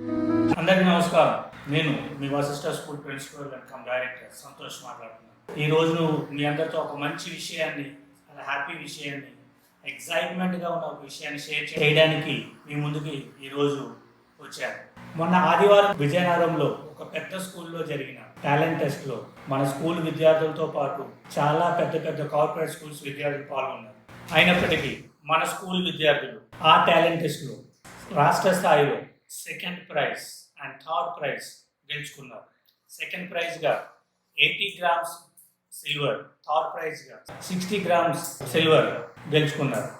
అందరికీ నమస్కారం. నేను మీ Vasishta school principal and cum director Santosh మాట్లాడుతున్నాను. ఈ రోజు మీ అందరితో ఒక మంచి విషయాన్ని చాలా హ్యాపీ విషయాన్ని ఎక్సైట్మెంట్గా ఉన్న ఒక విషయాన్ని షేర్ చేయడానికి మీ ముందుకి ఈరోజు వచ్చాను మొన్న ఆదివారం విజయనగరంలో ఒక పెద్ద స్కూల్లో జరిగిన టాలెంట్ టెస్ట్లో మన స్కూల్ విద్యార్థులతో పాటు చాలా పెద్ద పెద్ద కార్పొరేట్ స్కూల్స్ విద్యార్థులు పాల్గొన్నారు. అయినప్పటికీ మన స్కూల్ విద్యార్థులు ఆ టాలెంట్ టెస్ట్లో రాష్ట్ర స్థాయిలో second prize and third prize గెలుచుకున్నారు. సెకండ్ ప్రైజ్గా ఎయిటీ గ్రామ్స్ సిల్వర్ థర్డ్ ప్రైజ్గా సిక్స్టీ గ్రామ్స్ సిల్వర్ గెలుచుకున్నారు.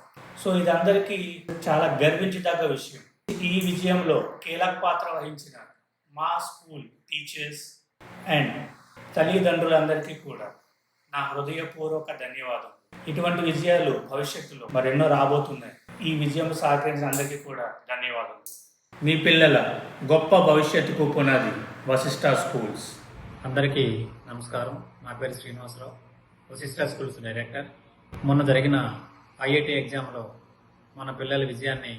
సో ఇది అందరికీ చాలా గర్వించదగ్గ విషయం. ఈ విజయంలో కీలక పాత్ర వహించిన మా స్కూల్ టీచర్స్ అండ్ తల్లిదండ్రులందరికీ కూడా నా హృదయపూర్వక ధన్యవాదం. ఇటువంటి విజయాలు భవిష్యత్తులో మరెన్నో రాబోతున్నాయి. ఈ విజయం సహకరించిన అందరికీ కూడా ధన్యవాదాలు మీ పిల్లల గొప్ప భవిష్యత్తుకు పునాది వశిష్ట స్కూల్స్. అందరికీ నమస్కారం. నా పేరు శ్రీనివాసరావు వశిష్ట స్కూల్స్ డైరెక్టర్. మొన్న జరిగిన ఐఐటి ఎగ్జామ్లో మన పిల్లల విజయాన్ని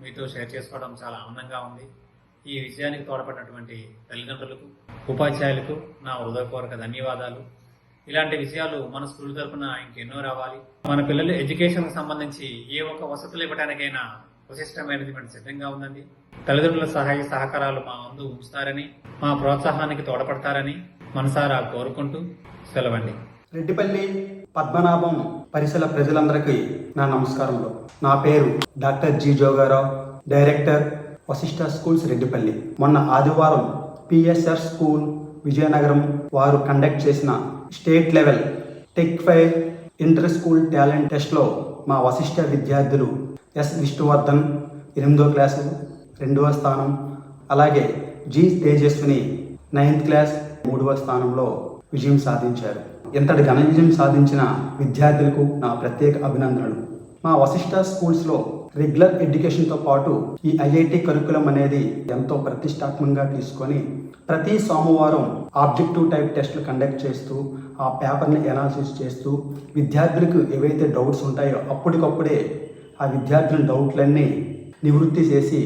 మీతో షేర్ చేసుకోవడం చాలా ఆనందంగా ఉంది. ఈ విజయానికి తోడ్పడినటువంటి తల్లిదండ్రులకు ఉపాధ్యాయులకు నా హృదయపూర్వక ధన్యవాదాలు. ఇలాంటి విషయాలు మన స్కూల్ తరఫున ఇంకెన్నో రావాలి. మన పిల్లలు ఎడ్యుకేషన్కి సంబంధించి ఏ ఒక్క వసతులు ఇవ్వడానికైనా వశిష్ట మేనేజ్మెంట్ సిద్ధంగా ఉందండి. తల్లిదండ్రుల సహాయ సహకారాలు మా ముందు ఉంచుతారని మా ప్రోత్సాహానికి తోడ్పడతారని మనసారా కోరుకుంటూ సెలవండి. రెడ్డిపల్లి పద్మనాభం పరిసర ప్రజలందరికీ నా నమస్కారములు. నా పేరు doctor G Jogarao director Vasishta schools Reddipalli. మొన్న ఆదివారం పిఎస్ఆర్ స్కూల్ విజయనగరం వారు కండక్ట్ చేసిన state level tech fair inter school talent టెస్ట్లో మా వశిష్ట విద్యార్థులు ఎస్ విష్ణువర్ధన్ ఎనిమిదో క్లాసు రెండవ స్థానం. అలాగే జి తేజస్విని నైన్త్ క్లాస్ మూడవ స్థానంలో విజయం సాధించారు. ఇంతటి ఘన విజయం సాధించిన విద్యార్థులకు నా ప్రత్యేక అభినందనలు. మా వశిష్ట స్కూల్స్లో రెగ్యులర్ ఎడ్యుకేషన్తో పాటు ఈ ఐఐటి కరికులం అనేది ఎంతో ప్రతిష్టాత్మకంగా తీసుకొని ప్రతి సోమవారం ఆబ్జెక్టివ్ టైప్ టెస్ట్లు కండక్ట్ చేస్తూ ఆ పేపర్ని ఎనాలిసిస్ చేస్తూ విద్యార్థులకు ఏవైతే డౌట్స్ ఉంటాయో అప్పటికప్పుడే ఆ విద్యార్థుల డౌట్లన్నీ నివృత్తి చేసి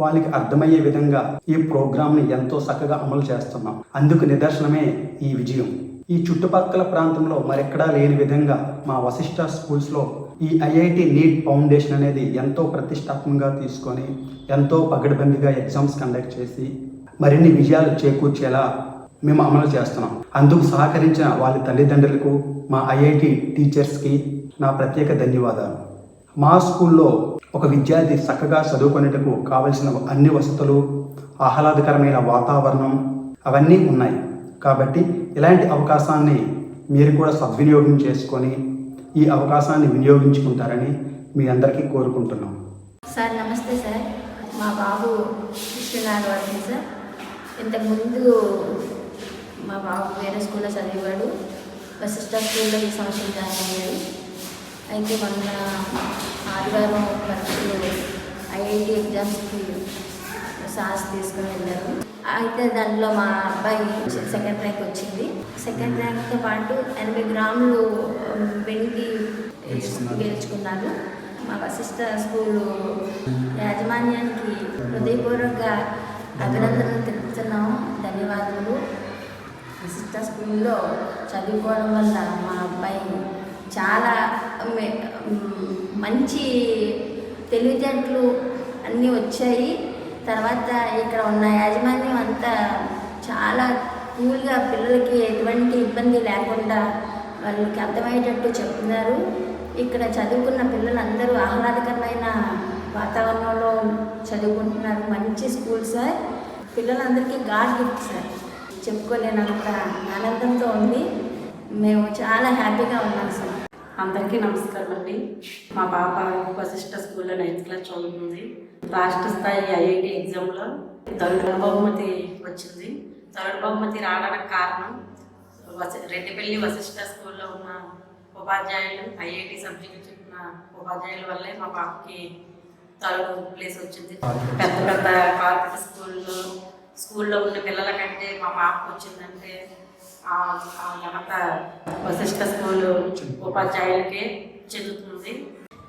వాళ్ళకి అర్థమయ్యే విధంగా ఈ ప్రోగ్రామ్ని ఎంతో చక్కగా అమలు చేస్తున్నాం. అందుకు నిదర్శనమే ఈ విజయం. ఈ చుట్టుపక్కల ప్రాంతంలో మరెక్కడా లేని విధంగా మా వశిష్ట స్కూల్స్లో ఈ ఐఐటి నీట్ ఫౌండేషన్ అనేది ఎంతో ప్రతిష్టాత్మకంగా తీసుకొని ఎంతో పగడబందిగా ఎగ్జామ్స్ కండక్ట్ చేసి మరిన్ని విజయాలు చేకూర్చేలా మేము అమలు చేస్తున్నాం. అందుకు సహకరించిన వాళ్ళ తల్లిదండ్రులకు మా ఐఐటి టీచర్స్కి నా ప్రత్యేక ధన్యవాదాలు. మా స్కూల్లో ఒక విద్యార్థి చక్కగా చదువుకునేటకు కావలసిన అన్ని వసతులు ఆహ్లాదకరమైన వాతావరణం అవన్నీ ఉన్నాయి. కాబట్టి ఇలాంటి అవకాశాన్ని మీరు కూడా సద్వినియోగం చేసుకొని ఈ అవకాశాన్ని వినియోగించుకుంటారని మీ అందరికీ కోరుకుంటున్నాం. సార్ నమస్తే సార్. మా బాబు విష్ణునాగవర్ధన్ సార్. ఇంతకుముందు మా బాబు వేరే స్కూల్లో చదివాడు వశిష్ట స్కూల్లో ఈ సంవత్సరం జాయిన్ అయ్యాడు. అయితే మొన్న ఆదివారం పరీక్షలు ఐఐటి ఎగ్జామ్స్కి సార్స్ తీసుకుని వెళ్ళారు. అయితే దానిలో మా అబ్బాయి సెకండ్ ర్యాంక్ వచ్చింది. సెకండ్ ర్యాంక్తో పాటు ఎనభై గ్రాములు వెండి గెలుచుకున్నాను మా వశిష్ట స్కూలు యాజమాన్యానికి హృదయపూర్వక అభినందనలు తెలుపుతున్నాం. ధన్యవాదాలు వశిష్ట స్కూల్లో చదువుకోవడం వల్ల మా అబ్బాయి చాలా మంచి తెలివితేటలు అన్నీ వచ్చాయి. తర్వాత ఇక్కడ ఉన్న యాజమాన్యం అంతా చాలా కూల్గా పిల్లలకి ఎటువంటి ఇబ్బంది లేకుండా వాళ్ళకి అర్థమయ్యేటట్టు చెప్తున్నారు. ఇక్కడ చదువుకున్న పిల్లలందరూ ఆహ్లాదకరమైన వాతావరణంలో చదువుకుంటున్నారు. మంచి స్కూల్ సార్. పిల్లలందరికీ గాడ్ గిఫ్ట్ సార్. చెప్పుకోలేనంత ఆనందంతో ఉంది. మేము చాలా హ్యాపీగా ఉన్నాం సార్. అందరికీ నమస్కారం అండి మా పాప వశిష్ట స్కూల్లో నైన్త్ క్లాస్ చదువుతుంది. రాష్ట్ర స్థాయి ఐఐటి ఎగ్జామ్లో థర్డ్ బహుమతి వచ్చింది. థర్డ్ బహుమతి రావడానికి కారణం వసి రెడ్డిపల్లి వశిష్ట స్కూల్లో ఉన్న ఉపాధ్యాయులు ఐఐటి సబ్జెక్ట్ చెప్పిన ఉపాధ్యాయుల వల్లే మా పాపకి థర్డ్ ప్లేస్ వచ్చింది. పెద్ద పెద్ద కార్పొరేట్ స్కూల్లో స్కూల్లో ఉన్న పిల్లల కంటే మా పాపకు వచ్చిందంటే ఆ వశిష్ఠ స్కూలు వశిష్ట ఉపాధ్యాయులకే చెందుతుంది.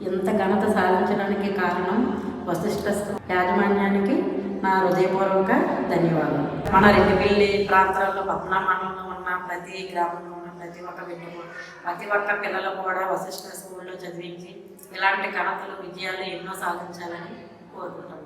ఇంత ఘనత సాధించడానికి కారణం వశిష్ఠ యాజమాన్యానికి నా హృదయపూర్వక ధన్యవాదాలు మన రెండుపల్లి ప్రాంతాల్లో పద్మా మండలంలో ఉన్న ప్రతి గ్రామంలో ఉన్న ప్రతి ఒక్క బిడ్డ ప్రతి ఒక్క పిల్లలు కూడా వశిష్ఠ స్కూల్లో చదివించి ఇలాంటి ఘనతలు విజయాలు ఎన్నో సాధించాలని కోరుకుంటున్నాను